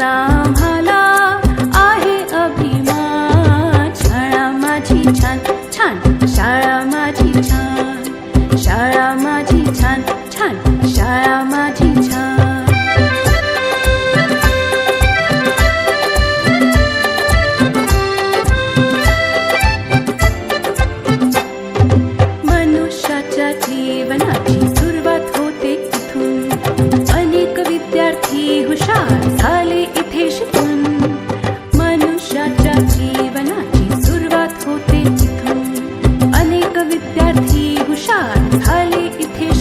song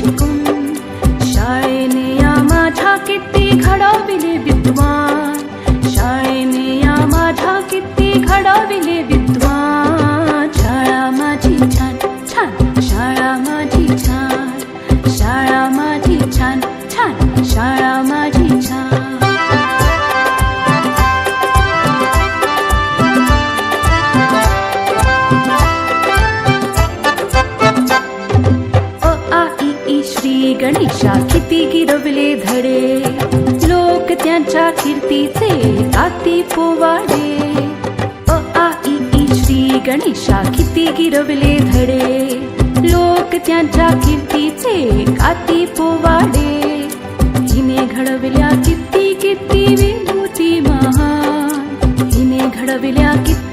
शिकून शाळेने या माझ्या किती घडविले विद्वान. आशा किती गिरवले धडे. लोक त्यांच्या कीर्तीचे आती पोवाडे. अ आ ई श्री गणेशा किती गिरवले धडे. लोक त्यांच्या कीर्तीचे आती पोवाडे. हिने घडविल्या किती किती विभूती महान. हिने घडविल्या किती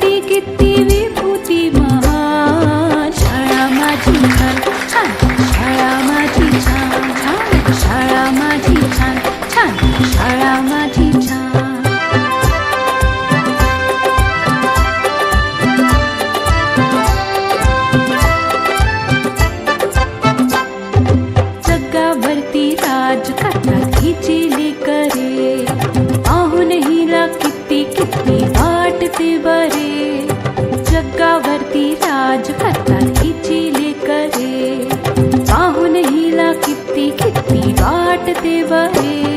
जगावरती राज करतात हिची लेकरे। पाहून हिला किती किती वाटते बरे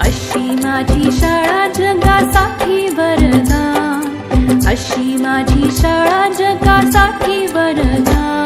अशी माझी शाळा जगासाठी वरदान अशी माझी शाळा जगासाठी वरदान